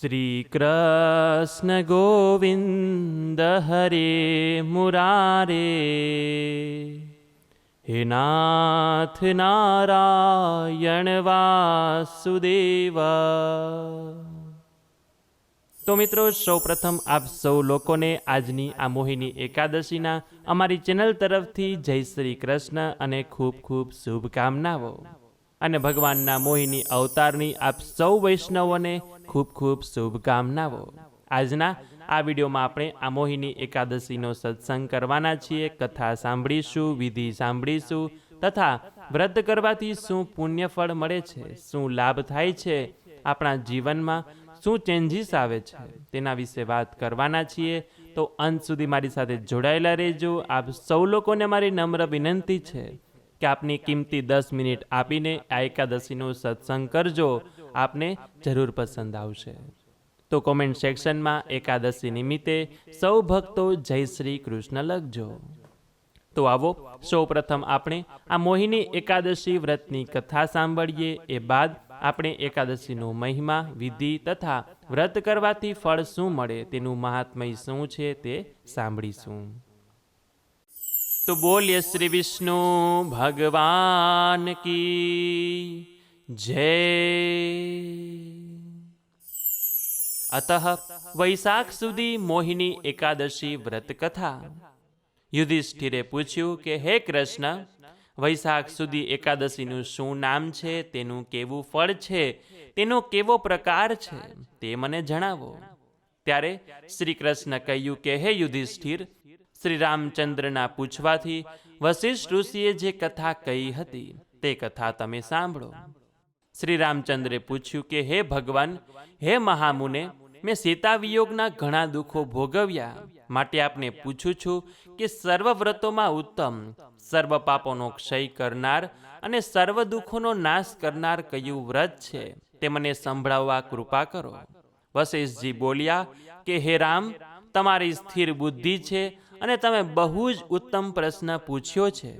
શ્રીકૃષ્ણ ગોવિંદ હરે મુરારે. હે નાથ નારાયણ વાસુદેવા. તો મિત્રો, સૌપ્રથમ આપ સૌ લોકોને આજની આ મોહિની એકાદશીના અમારી ચેનલ તરફથી જય શ્રી કૃષ્ણ અને ખૂબ ખૂબ શુભકામનાઓ. અને ભગવાનના મોહિની અવતારની આપ સૌ વૈષ્ણવોને ખૂબ ખૂબ શુભકામનાઓ. આજના આ વિડીયોમાં આપણે આ મોહિની એકાદશીનો સત્સંગ કરવાના છીએ. કથા સાંભળીશું, વિધિ સાંભળીશું તથા વ્રત કરવાથી શું પુણ્યફળ મળે છે, શું લાભ થાય છે, આપણા જીવનમાં શું ચેન્જીસ આવે છે, તેના વિશે વાત કરવાના છીએ. તો અંત સુધી મારી સાથે જોડાયેલા રહેજો. આપ સૌ લોકોને મારી નમ્ર વિનંતી છે કે આપની કિંમતી દસ મિનિટ આપીને આ એકાદશીનો સત્સંગ કરજો. આપને જરૂર પસંદ આવશે. તો કોમેન્ટ સેક્શનમાં એકાદશી નિમિત્તે સૌ ભક્તો જય શ્રી કૃષ્ણ લખજો. તો આવો, સૌ પ્રથમ આપણે આ મોહિની એકાદશી વ્રતની કથા સાંભળીએ. એ બાદ આપણે એકાદશીનો મહિમા, વિધિ તથા વ્રત કરવાથી ફળ શું મળે તેનું મહાત્મય શું છે તે સાંભળીશું. તો બોલીએ શ્રી વિષ્ણુ, ભગવાન કી જય. અતઃ વૈશાખ સુધી મોહિની એકાદશી વ્રત કથા યુધિષ્ઠિરે પૂછ્યું કે, હે કૃષ્ણ, વૈશાખ સુધી એકાદશીનું શું નામ છે? તેનું કેવું ફળ છે? તેનો કેવો પ્રકાર છે? તે મને જણાવો. ત્યારે શ્રી કૃષ્ણ કહ્યું કે, હે યુધિષ્ઠિર શ્રી રામચંદ્રના પૂછવાથી વશિષ્ઠ ઋષિએ જે કથા કહી હતી, તે કથા તમે સાંભળો. શ્રી રામચંદ્રે પૂછ્યું કે, હે ભગવાન, હે મહામુને, મેં સીતા વિયોગના ઘણા દુઃખો ભોગવ્યા. માટે આપને પૂછું છું કે સર્વ વ્રતોમાં ઉત્તમ, સર્વ પાપોનો ક્ષય કરનાર અને સર્વ દુઃખોનો નાશ કરનાર કયું વ્રત છે તે મને સંભળાવવા કૃપા કરો. વશિષ્ઠજી બોલ્યા કે, હે રામ, તમારી સ્થિર બુદ્ધિ છે અને તમે બહુ જ ઉત્તમ પ્રશ્ન પૂછ્યો છે.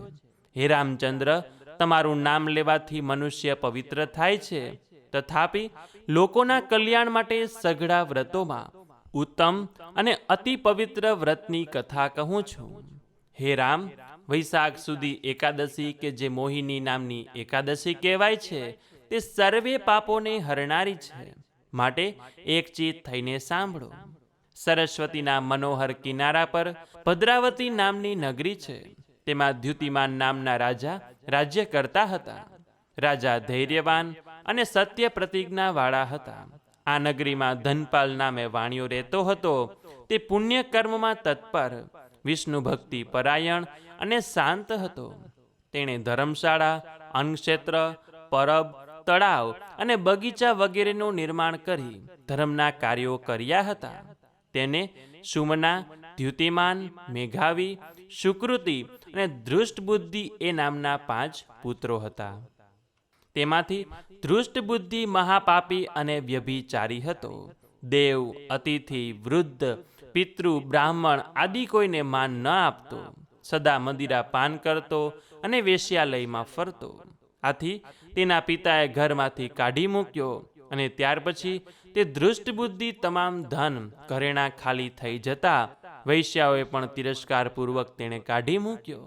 હે રામચંદ્ર તમારું નામ લેવાથી મનુષ્ય પવિત્ર થાય છે. તથાપિ, લોકોના કલ્યાણ માટે સઘળા વ્રતોમાં ઉત્તમ અને અતિ પવિત્ર વ્રતની કથા કહું છું. હે રામ, વૈશાખ સુધી એકાદશી કે જે મોહિની નામની એકાદશી કહેવાય છે, તે સર્વે પાપોને હરનારી છે. માટે એકચિત થઈને સાંભળો. સરસ્વતીના મનોહર કિનારા પર ભદ્રાવતી નામની નગરી છે. તેમાં દ્યુતિમાન નામના રાજા રાજ્ય કરતા હતા. રાજા ધૈર્યવાન અને સત્ય પ્રતિજ્ઞાવાળા હતા. આ નગરીમાં ધનપાલ નામે વાણિયો રહેતો હતો. તે પુણ્ય કર્મમાં તત્પર, વિષ્ણુ ભક્તિ પરાયણ અને શાંત હતો. તેણે ધર્મશાળા, અન્નક્ષેત્ર, પરબ, તળાવ અને બગીચા વગેરેનું નિર્માણ કરી ધર્મના કાર્યો કર્યા હતા. તેને સુમના, દ્યુતિમાન, મેઘાવી, સુકૃતિ અને ધૃષ્ટ બુદ્ધિ એ નામના પાંચ પુત્રો હતા. તેમાંથી ધૃષ્ટ બુદ્ધિ મહાપાપી અને વ્યભિચારી હતો. દેવ, અતિથિ, વૃદ્ધ, પિતૃ, બ્રાહ્મણ આદિ કોઈને માન ન આપતો. સદા મંદિરા પાન કરતો અને વેશ્યાલયમાં ફરતો. આથી તેના પિતાએ ઘરમાંથી કાઢી મૂક્યો અને ત્યાર પછી તે ધૃષ્ટ બુદ્ધિ તમામ ધન ઘરેણા ખાલી થઈ જતા વૈશ્યાઓએ પણ તિરસ્કારપૂર્વક તેણે કાઢી મૂક્યો.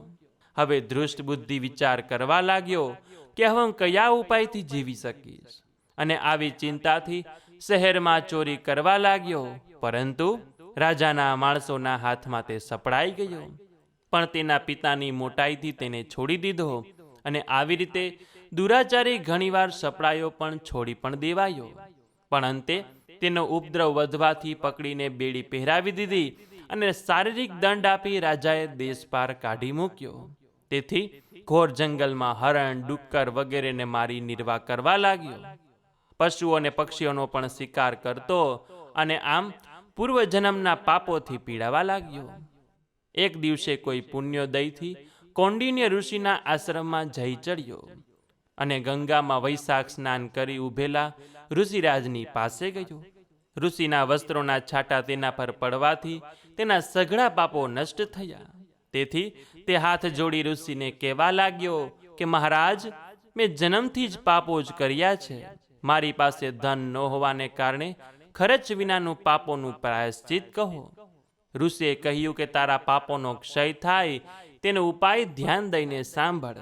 હવે ધૃષ્ટ બુદ્ધિ વિચાર કરવા લાગ્યો કે હવે કયા ઉપાયથી જીવી શકીશ? અને આવી ચિંતાથી શહેરમાં ચોરી કરવા લાગ્યો. પરંતુ રાજાના માણસોના હાથમાં તે સપડાઈ ગયો. પણ તેના પિતાની મોટાઈથી તેને છોડી દીધો અને આવી રીતે દુરાચારી ઘણીવાર સપડાયો પણ છોડી પણ દેવાયો. પણ અંતે તેનો ઉપદ્રવ વધવાથી પકડીને બેડી પહેરાવી દીધી અને શારીરિક દંડ આપી રાજાએ દેશ પાર કાઢી મૂક્યો. તેથી ઘોર જંગલમાં હરણ, ડુક્કર વગેરેને મારી નિર્વાહ કરવા લાગ્યો. પશુઓ અને પક્ષીઓનો પણ શિકાર કરતો અને આમ પૂર્વજન્મના પાપોથી પીડાવા લાગ્યો. એક દિવસે કોઈ પુણ્યોદયથી કોંડિન્ય ઋષિના આશ્રમમાં જઈ ચડ્યો અને ગંગામાં વૈશાખ સ્નાન કરી ઉભેલા ઋષિરાજની પાસે ગયો. ઋષિના વસ્ત્રોના છાંટા તેના પર પડવાથી તેના સઘળા પાપો નષ્ટ થયા. તેથી તે હાથ જોડી ઋષિને કહેવા લાગ્યો કે, મહારાજ, મેં જન્મથી જ પાપો જ કર્યા છે. મારી પાસે ધન ન હોવાને કારણે ખર્ચ વિનાનું પાપોનું પ્રાયશ્ચિત કહો. ઋષિએ કહ્યું કે, તારા પાપોનો ક્ષય થાય, તેનો ઉપાય ધ્યાન દઈને સાંભળ.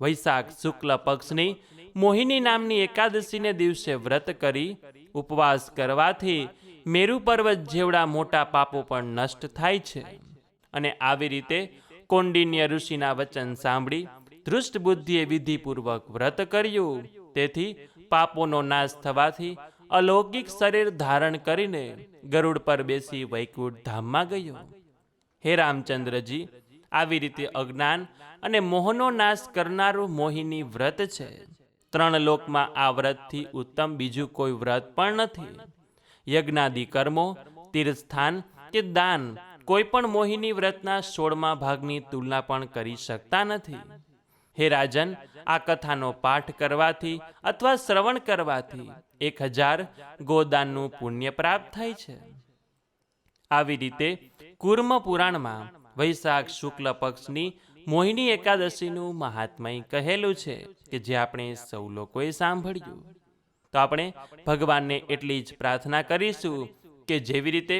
વૈશાખ શુક્લ પક્ષની મોહિની નામની એકાદશીને દિવસે વ્રત કરી ઉપવાસ કરવાથી મેરુ પર્વત જેવડા મોટા પાપો પણ નષ્ટ થાય છે. અને આવી રીતે કૌંડિન્ય ઋષિના વચન સાંભળી ધૃષ્ટ બુદ્ધિએ વિધિપૂર્વક વ્રત કર્યું. તેથી પાપોનો નાશ થવાથી અલૌકિક શરીર ધારણ કરીને ગરુડ પર બેસી વૈકુંઠ ધામમાં ગયો. હે રામચંદ્રજી, આવી રીતે અજ્ઞાન અને મોહનો નાશ કરનારું મોહિની વ્રત છે. ત્રણ લોકમાં આ વ્રતથી ઉત્તમ, બીજું કોઈ વ્રત પણ નથી. યજ્ઞાદિ કર્મો, તીર્થસ્થાન કે દાન કોઈ પણ મોહિની વ્રતના સોળમા ભાગની તુલના પણ કરી શકતા નથી. હે રાજન, આ કથાનો પાઠ કરવાથી અથવા શ્રવણ કરવાથી એક હજાર ગોદાનનું પુણ્ય પ્રાપ્ત થાય છે. આવી રીતે કુર્મ પુરાણમાં વૈશાખ શુક્લ પક્ષની મોહિની એકાદશીનું મહાત્મય કહેલું છે કે જે આપણે સૌ લોકોએ સાંભળ્યું. તો આપણે ભગવાનને એટલી જ પ્રાર્થના કરીશું કે જેવી રીતે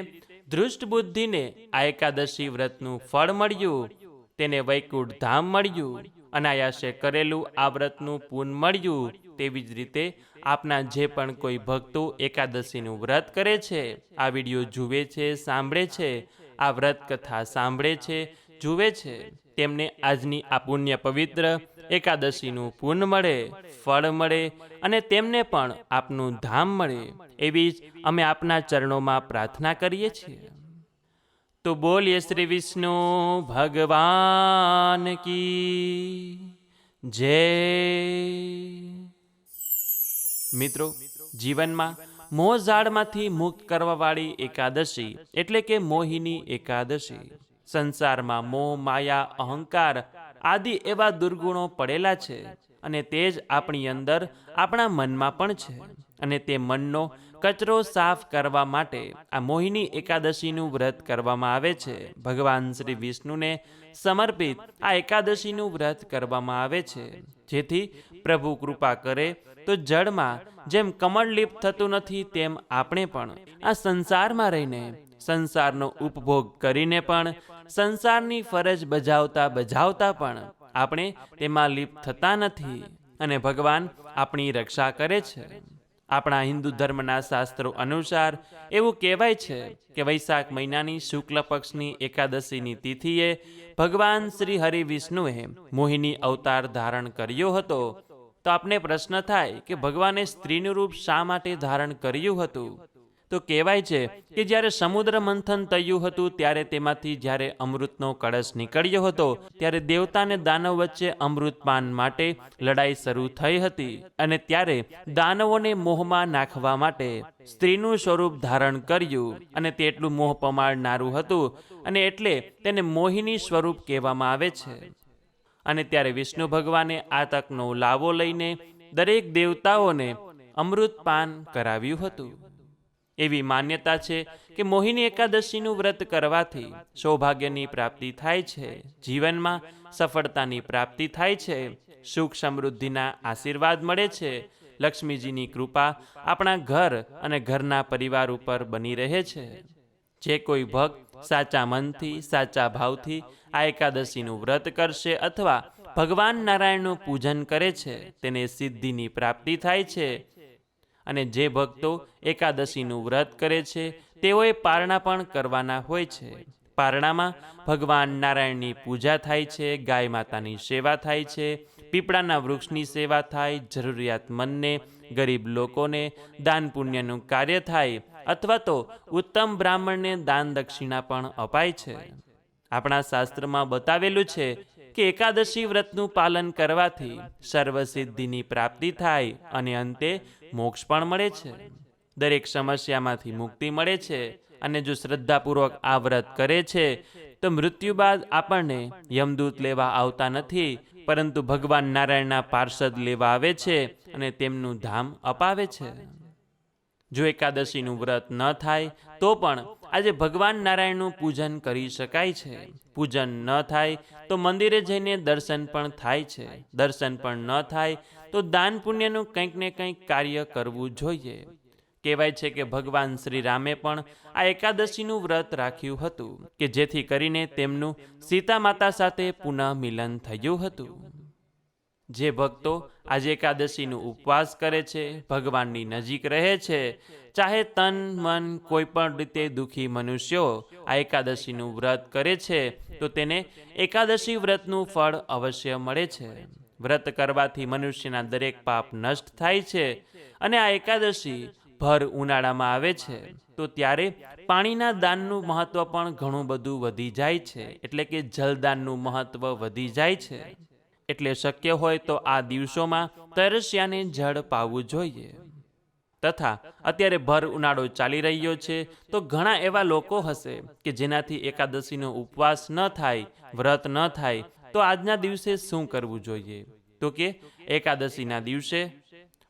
દૃષ્ટ બુદ્ધિને આ એકાદશી વ્રતનું ફળ મળ્યું, તેને વૈકુંઠ ધામ મળ્યું, અનાયાસે કરેલું આ વ્રતનું પૂન મળ્યું, તેવી જ રીતે આપના જે પણ કોઈ ભક્તો એકાદશીનું વ્રત કરે છે, આ વીડિયો જુએ છે, સાંભળે છે, આ વ્રત કથા સાંભળે છે જુએ છે, તેમને આજની આ પુણ્ય પવિત્ર એકાદશીનું પુન મળે, ફળ મળે અને તેમને પણ આપનું ધામ મળે. એવી જ અમે આપના ચરણોમાં પ્રાર્થના કરીએ છીએ. તો બોલીએ શ્રી વિષ્ણુ, ભગવાન કી જય. મિત્રો, જીવનમાં મોહ ઝાડમાંથી મુક્ત કરવાવાળી એકાદશી એટલે કે મોહિની એકાદશી. સંસારમાં મોહ, માયા, અહંકાર આદિ એવા દુર્ગુણો પડેલા છે અને તે જ આપણી અંદર આપણા મનમાં પણ છે. અને તે મનનો કચરો સાફ કરવા માટે આ મોહિની એકાદશીનું વ્રત કરવામાં આવે છે. ભગવાન શ્રી વિષ્ણુને સમર્પિત આ એકાદશીનું વ્રત કરવામાં આવે છે. જેથી પ્રભુ કૃપા કરે તો જળમાં જેમ કમળલિપ થતું નથી તેમ આપણે પણ આ સંસારમાં રહીને સંસારનો ઉપભોગ કરીને પણ, સંસારની ફરજ બજાવતા બજાવતા પણ આપણે તેમાં લિપ્ત થતા નથી અને ભગવાન આપણી રક્ષા કરે છે. આપણા હિન્દુ ધર્મના શાસ્ત્રો અનુસાર એવું કહેવાય છે કે વૈશાખ મહિનાની શુક્લ પક્ષની એકાદશીની તિથિએ ભગવાન શ્રી હરિ વિષ્ણુએ મોહિની અવતાર ધારણ કર્યો હતો. તો આપને પ્રશ્ન થાય કે ભગવાને સ્ત્રીનું રૂપ શા માટે ધારણ કર્યું હતું? તો કહેવાય છે કે જ્યારે સમુદ્ર મંથન થયું હતું, ત્યારે તેમાંથી જ્યારે અમૃતનો કળશ નીકળ્યો હતો, ત્યારે દેવતા અને દાનવ વચ્ચે અમૃતપાન માટે લડાઈ શરૂ થઈ હતી અને ત્યારે દાનવોને મોહમાં નાખવા માટે સ્ત્રીનું સ્વરૂપ ધારણ કર્યું અને તે મોહ પમાડનારું હતું અને એટલે તેને મોહિની સ્વરૂપ કહેવામાં આવે છે. અને ત્યારે વિષ્ણુ ભગવાને આ તકનો લાવો લઈને દરેક દેવતાઓને અમૃતપાન કરાવ્યું હતું. એવી માન્યતા છે કે મોહિની એકાદશીનું વ્રત કરવાથી સૌભાગ્યની પ્રાપ્તિ થાય છે. જીવનમાં સફળતાની પ્રાપ્તિ થાય છે. સુખ સમૃદ્ધિના આશીર્વાદ મળે છે. લક્ષ્મીજીની કૃપા આપણા ઘર અને ઘરના પરિવાર ઉપર બની રહે છે. જે કોઈ ભક્ત સાચા મનથી, સાચા ભાવથી આ એકાદશીનું વ્રત કરશે અથવા ભગવાન નારાયણનું પૂજન કરે છે, તેને સિદ્ધિની પ્રાપ્તિ થાય છે. અને જે ભક્તો એકાદશીનું વ્રત કરે છે, તેઓએ પારણા પણ કરવાના હોય છે. પારણામાં ભગવાન નારાયણની પૂજા થાય છે, ગાય માતાની સેવા થાય છે, પીપળાના વૃક્ષની સેવા થાય જરૂરિયાતમંદને ગરીબ લોકોને દાન પુણ્યનું કાર્ય થાય અથવા તો ઉત્તમ બ્રાહ્મણને દાન દક્ષિણા પણ અપાય છે. આપણા શાસ્ત્રમાં બતાવેલું છે કે એકાદશી વ્રતનું પાલન કરવાથી સર્વસિદ્ધિની પ્રાપ્તિ થાય અને અંતે મોક્ષ પણ મળે છે. દરેક સમસ્યામાંથી મુક્તિ મળે છે અને જો શ્રદ્ધાપૂર્વક આ વ્રત કરે છે, તો મૃત્યુ બાદ આપણને યમદૂત લેવા આવતા નથી, પરંતુ ભગવાન નારાયણના પાર્ષદ લેવા આવે છે અને તેમનું ધામ અપાવે છે. જો એકાદશીનું વ્રત ન થાય, તો પણ આજે ભગવાન નારાયણનું પૂજન કરી શકાય છે. પૂજન ન થાય તો મંદિરે જઈને દર્શન પણ થાય છે. દર્શન પણ ન થાય તો દાન પુણ્યનું કંઈક ને કંઈક કાર્ય કરવું જોઈએ. કહેવાય છે કે ભગવાન શ્રી રામે પણ આ એકાદશીનું વ્રત રાખ્યું હતું, કે જેથી કરીને તેમનું સીતા માતા સાથે પુનઃ મિલન થયું હતું. જે ભક્તો આજે એકાદશીનું ઉપવાસ કરે છે, ભગવાનની નજીક રહે છે, ચાહે તન, મન કોઈ પણ રીતે દુઃખી મનુષ્યો આ એકાદશીનું વ્રત કરે છે, તો તેને એકાદશી વ્રતનું ફળ અવશ્ય મળે છે. વ્રત કરવાથી મનુષ્યના દરેક પાપ નષ્ટ થાય છે અને આ એકાદશી ભર ઉનાળામાં આવે છે, તો ત્યારે પાણીના દાનનું મહત્વ પણ ઘણું બધું વધી જાય છે, એટલે કે જલદાનનું મહત્વ વધી જાય છે. એટલે શક્ય હોય તો આ દિવસોમાં તરસ્યાને જળ પાવું જોઈએ. તથા અત્યારે ભર ઉનાળો ચાલી રહ્યો છે, તો ઘણા એવા લોકો હશે કે જેનાથી એકાદશીનો ઉપવાસ ન થાય, વ્રત ન થાય, તો આજના દિવસે શું કરવું જોઈએ? તો કે એકાદશીના દિવસે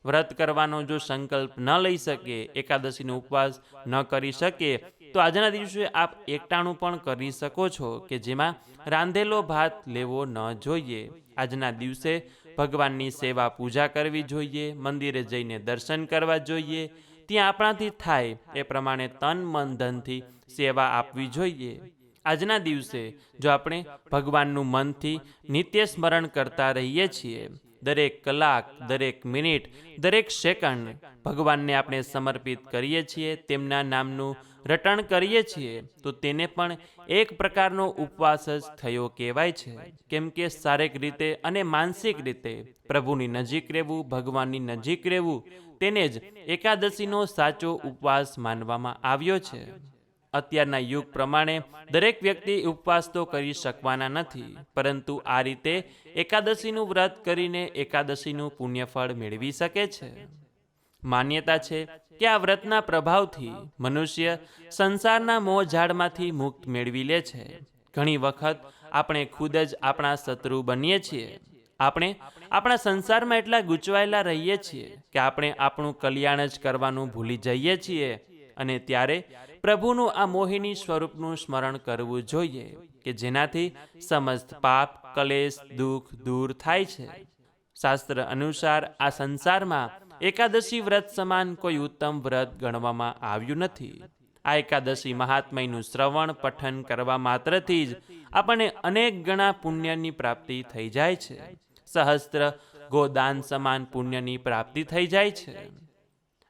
વ્રત કરવાનો જો સંકલ્પ ન લઈ શકે, એકાદશીનો ઉપવાસ ન કરી શકે, તો આજના દિવસે આપ એકટાણું પણ કરી શકો છો કે જેમાં રાંધેલો ભાત લેવો ન જોઈએ. આજના દિવસે ભગવાનની સેવા પૂજા કરવી જોઈએ, મંદિરે જઈને દર્શન કરવા જોઈએ. ત્યાં આપણાથી થાય એ પ્રમાણે તન, મન, ધનથી સેવા આપવી જોઈએ. આજના દિવસે જો આપણે ભગવાનનું મનથી નિત્ય સ્મરણ કરતા રહીએ છીએ દરેક કલાક, દરેક મિનિટ, દરેક સેકન્ડ ભગવાનને આપણે સમર્પિત કરીએ છીએ, તેમના નામનું રટણ કરીએ છીએ, તો તેને પણ એક પ્રકારનો ઉપવાસ જ થયો કહેવાય છે. કેમ કે શારીરિક રીતે અને માનસિક રીતે પ્રભુની નજીક રહેવું, ભગવાનની નજીક રહેવું, તેને જ એકાદશીનો સાચો ઉપવાસ માનવામાં આવ્યો છે. અત્યારના યુગ પ્રમાણે દરેક વ્યક્તિ ઉપવાસ તો કરી શકવાના નથી, પરંતુ આ રીતે એકાદશીનું વ્રત કરીને એકાદશીનું પુણ્યફળ મેળવી શકે છે. માન્યતા છે કે આ વ્રતના પ્રભાવથી મનુષ્ય સંસારના મોહ ઝાડમાંથી મુક્ત મેળવી લે છે. ઘણી વખત આપણે ખુદ જ આપણા શત્રુ બનીએ છીએ. આપણે આપણા સંસારમાં એટલા ગૂંચવાયેલા રહીએ છીએ કે આપણે આપણું કલ્યાણ જ કરવાનું ભૂલી જઈએ છીએ અને ત્યારે પ્રભુનું આ મોહિની સ્વરૂપનું સ્મરણ કરવું જોઈએ કે જેનાથી સમસ્ત પાપ, કલેશ, દુઃખ દૂર થાય છે. શાસ્ત્ર અનુસાર આ સંસારમાં એકાદશી વ્રત સમાન કોઈ ઉત્તમ વ્રત ગણવામાં આવ્યું નથી. આ એકાદશી મહાત્મયનું શ્રવણ, પઠન કરવા માત્રથી જ આપણને અનેક ગણા પુણ્યની પ્રાપ્તિ થઈ જાય છે. સહસ્ત્ર ગોદાન સમાન પુણ્યની પ્રાપ્તિ થઈ જાય છે.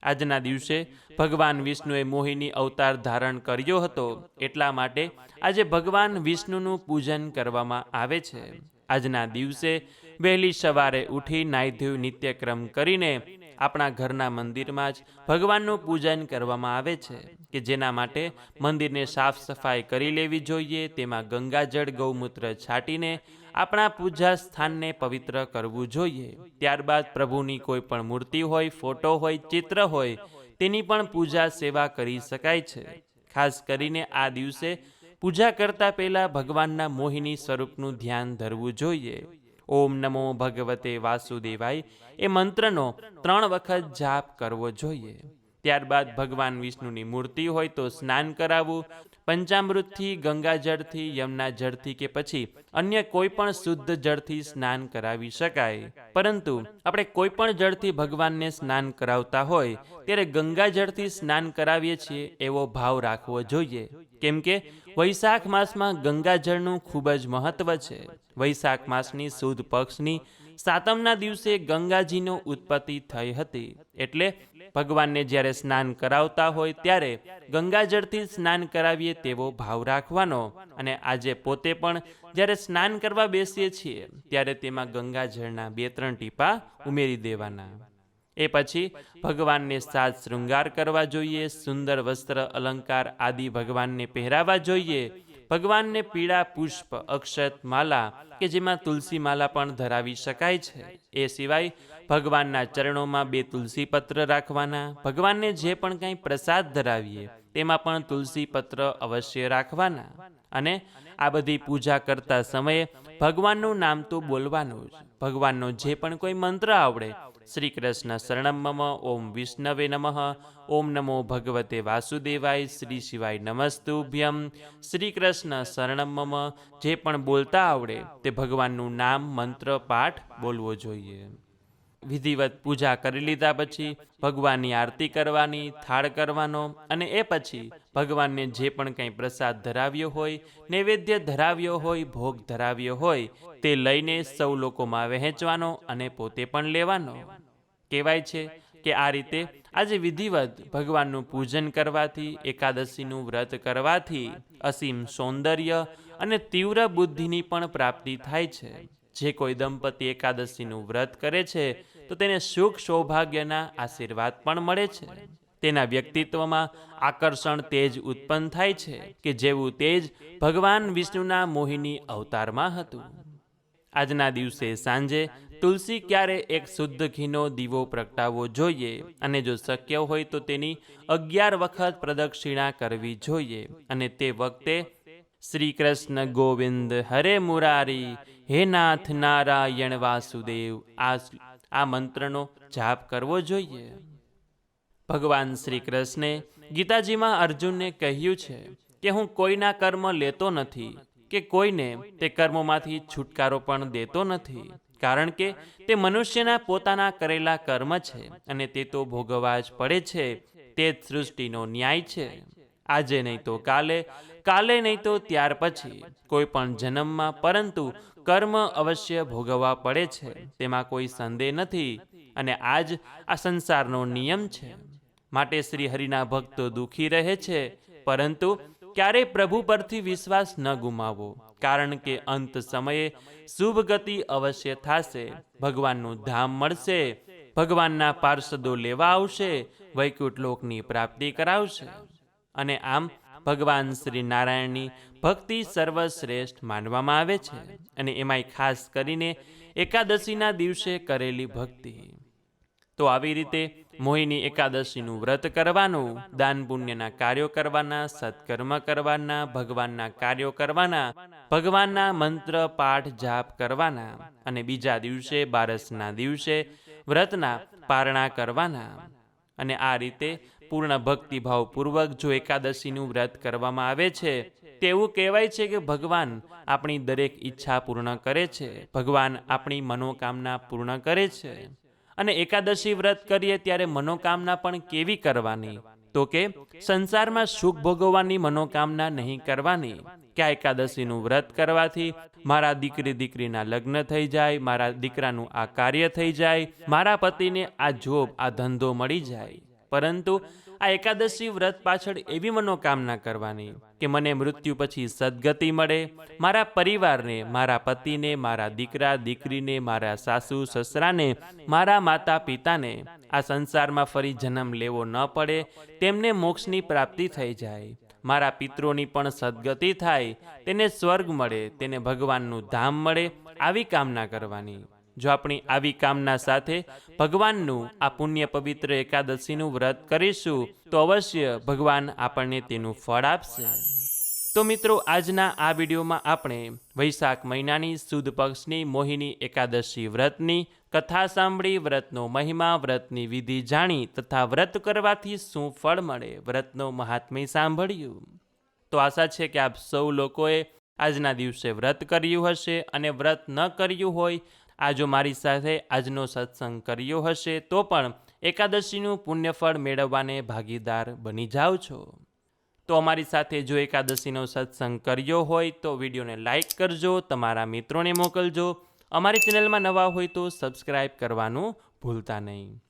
આજના દિવસે ભગવાન વિષ્ણુએ મોહિની અવતાર ધારણ કર્યો હતો. એટલા માટે આજે ભગવાન વિષ્ણુનું પૂજન કરવામાં આવે છે. આજના દિવસે વહેલી સવારે ઉઠી નાયધ્યુ નિત્યક્રમ કરીને આપણા ઘરના મંદિરમાં જ ભગવાનનું પૂજન કરવામાં આવે છે કે જેના માટે મંદિરને સાફ સફાઈ કરી લેવી જોઈએ, તેમાં ગંગાજળ, ગૌમૂત્ર છાંટીને આપણા પૂજા સ્થાનને પવિત્ર કરવું જોઈએ. ત્યારબાદ પ્રભુની કોઈ પણ મૂર્તિ હોય, ફોટો હોય, ચિત્ર હોય, તેની પણ પૂજા સેવા કરી શકાય છે. ખાસ કરીને આ દિવસે પૂજા કરતા પહેલા ભગવાનના મોહિની સ્વરૂપનું ધ્યાન ધરવું જોઈએ. ઓમ નમો ભગવતે વાસુદેવાય. એ મંત્રનો ત્રણ વખત જાપ કરવો જોઈએ. ત્યારબાદ ભગવાન વિષ્ણુની મૂર્તિ હોય તો સ્નાન કરાવવું, પંચામૃતથી ગંગાજળથી યમના જળથી કે પછી અન્ય કોઈ પણ શુદ્ધ જળથી સ્નાન કરાવી શકાય. પરંતુ આપણે કોઈ પણ જળથી ભગવાનને સ્નાન કરાવતા હોય, ત્યારે ગંગાજળથી સ્નાન કરાવીએ છીએ એવો ભાવ રાખવો જોઈએ. કેમ કે વૈશાખ માસમાં ગંગાજળનું ખૂબ જ મહત્વ છે. વૈશાખ માસની સુદ પક્ષની સાતમના દિવસે ગંગાજીનો ઉત્પત્તિ થઈ હતી. એટલે ભગવાનને જ્યારે સ્નાન કરાવતા હોય ત્યારે ગંગાજળથી સ્નાન કરાવીએ તેવો ભાવ રાખવાનો અને આજે પોતે પણ જ્યારે સ્નાન કરવા બેસીએ છીએ, ત્યારે તેમાં ગંગાજળના બે ત્રણ ટીપા ઉમેરી દેવાના. એ પછી ભગવાનને સાજ શૃંગાર કરવા જોઈએ, સુંદર વસ્ત્ર અલંકાર આદિ ભગવાનને પહેરાવા જોઈએ ભગવાનને પીળા પુષ્પ, અક્ષત માલા કે જેમાં તુલસી માલા પણ ધરાવી શકાય છે. એ સિવાય ભગવાનના ચરણોમાં બે તુલસી પત્ર રાખવાના, ભગવાનને જે પણ કંઈ પ્રસાદ ધરાવીએ, તેમાં પણ તુલસી પત્ર અવશ્ય રાખવાના. અને આ બધી પૂજા કરતા સમયે ભગવાનનું નામ તો બોલવાનું જ. ભગવાનનો જે પણ કોઈ મંત્ર આવડે શ્રી કૃષ્ણ શરણમ ઓમ વિષ્ણવે નમઃ ઓમ નમો ભગવતે વાસુદેવાય શ્રી શિવાય નમસ્તુભ્યમ શ્રી કૃષ્ણ શરણમ જે પણ બોલતા આવડે તે ભગવાનનું નામ, મંત્ર, પાઠ બોલવો જોઈએ। વિધિવત પૂજા કરી લીધા પછી ભગવાનની આરતી કરવાની, થાળ કરવાનો અને એ પછી ભગવાનને જે પણ કંઈ પ્રસાદ ધરાવ્યો હોય, નૈવેદ્ય ધરાવ્યો હોય, ભોગ ધરાવ્યો હોય, તે લઈને સૌ લોકોમાં વહેંચવાનો અને પોતે પણ લેવાનો. કહેવાય છે કે આ રીતે આજે વિધિવત ભગવાનનું પૂજન કરવાથી, એકાદશીનું વ્રત કરવાથી અસીમ સૌંદર્ય અને તીવ્ર બુદ્ધિની પણ પ્રાપ્તિ થાય છે. જે કોઈ દંપતી એકાદશીનું વ્રત કરે છે તો તેને સુખ સૌભાગ્યના આશીર્વાદ પણ મળે છે. તેના વ્યક્તિત્વમાં આકર્ષણ તેજ ઉત્પન્ન થાય છે કે જેવું તેજ ભગવાન વિષ્ણુના મોહિની અવતારમાં હતું. આજના દિવસે સાંજે તુલસી ક્યારે એક શુદ્ધ ઘીનો દીવો પ્રગટાવવો જોઈએ અને જો શક્ય હોય તો તેની અગિયાર વખત પ્રદક્ષિણા કરવી જોઈએ અને તે વખતે શ્રી કૃષ્ણ ગોવિંદ હરે મુરારી, હે નાથ નારાયણ વાસુદેવ, આ આ મંત્રનો જાપ કરવો જોઈએ. ભગવાન શ્રી કૃષ્ણે ગીતાજીમાં અર્જુનને કહ્યું છે કે હું કોઈના કર્મ લેતો નથી કે કોઈને તે કર્મોમાંથી છુટકારો પણ દેતો નથી, કારણ કે તે મનુષ્યના પોતાના કરેલા કર્મ છે અને તે તો ભોગવવા જ પડે છે, તે જ સૃષ્ટિનો ન્યાય છે. આજે નહીં તો કાલે કાલે નહીં તો ત્યાર પછી. કોઈ પણ જન્મમાં, પરંતુ કર્મ અવશ્ય ભોગવવા પડે છે. તેમાં કોઈ સંદેહ નથી અને આજ આ સંસારનો નિયમ છે. માટે શ્રી હરિના ભક્તો દુઃખી રહે છે, પરંતુ ક્યારેય પ્રભુ પરથી વિશ્વાસ ન ગુમાવો, કારણ કે અંત સમયે શુભ ગતિ અવશ્ય થશે. ભગવાનનું ધામ મળશે, ભગવાનના પાર્ષદો લેવા આવશે, વૈકુંઠ લોકની પ્રાપ્તિ કરાવશે. અને આમ ભગવાન શ્રી નારાયણની ભક્તિ સર્વશ્રેષ્ઠ માનવામાં આવે છે અને એમાંય ખાસ કરીને એકાદશીના દિવસે કરેલી ભક્તિ. તો આવી રીતે મોહિની એકાદશીનું વ્રત કરવાનું, દાન પુણ્યના કાર્યો કરવાના, સત્કર્મ કરવાના, ભગવાનના કાર્યો કરવાના, ભગવાનના મંત્ર, પાઠ, જાપ કરવાના અને બીજા દિવસે, બારસના દિવસે વ્રતના પારણા કરવાના. અને આ રીતે પૂર્ણ ભક્તિભાવપૂર્વક જો એકાદશીનું વ્રત કરવામાં આવે છે, તેવું કહેવાય છે કે ભગવાન આપણી દરેક ઈચ્છા પૂર્ણ કરે છે. ભગવાન આપણી મનોકામના પૂર્ણ કરે છે. અને એકાદશી વ્રત કરીએ ત્યારે મનોકામના પણ કેવી કરવાની? તો કે, સંસારમાં સુખ ભોગવવાની મનોકામના નહીં કરવાની. કે એકાદશીનું વ્રત કરવાથી મારા દીકરી દીકરીના લગ્ન થઈ જાય, મારા દીકરાનું આ કાર્ય થઈ જાય, મારા પતિને આ જોબ, આ ધંધો મળી જાય. પરંતુ આ એકાદશી વ્રત પાછળ એવી મનોકામના કરવાની કે મને મૃત્યુ પછી સદગતિ મળે, મારા પરિવારને, મારા પતિને, મારા દીકરા, દીકરીને, મારા સાસુ, સસરાને, મારા માતા પિતાને આ સંસારમાં ફરી જન્મ લેવો ન પડે, તેમને મોક્ષની પ્રાપ્તિ થઈ જાય. મારા પિત્રોની પણ સદગતિ થાય, તેને સ્વર્ગ મળે, તેને ભગવાનનું ધામ મળે, આવી કામના કરવાની. જો આપણી આવી કામના સાથે ભગવાનનું આ પુણ્ય પવિત્ર એકાદશીનું વ્રત કરીશું, તો અવશ્ય ભગવાન આપણને તેનું ફળ આપશે. તો મિત્રો, આજના આ વિડીયોમાં આપણે વૈશાખ મહિનાની સુદ પક્ષની મોહિની એકાદશી વ્રતની કથા સાંભળી, વ્રતનો મહિમા, વ્રતની વિધિ જાણી તથા વ્રત કરવાથી શું ફળ મળે વ્રતનો મહાત્મ્ય સાંભળ્યું. તો આશા છે કે આપ સૌ લોકોએ આજના દિવસે વ્રત કર્યું હશે અને વ્રત ન કર્યું હોય આ જો મારી સાથે આજનો સત્સંગ કર્યો હશે, તો પણ એકાદશીનું પુણ્યફળ મેળવવાને ભાગીદાર બની જાઓ છો. તો અમારી સાથે જો એકાદશીનો સત્સંગ કર્યો હોય, તો વિડીયોને લાઇક કરજો, તમારા મિત્રોને મોકલજો. અમારી ચેનલમાં નવા હોય તો સબસ્ક્રાઈબ કરવાનું ભૂલતા નહીં.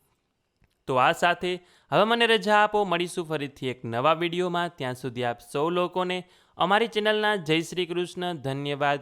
તો આ સાથે હવે મને રજા આપો, મળીશું ફરીથી એક નવા વિડીયોમાં. ત્યાં સુધી આપ સૌ લોકોને અમારી ચેનલના જય શ્રી કૃષ્ણ ધન્યવાદ.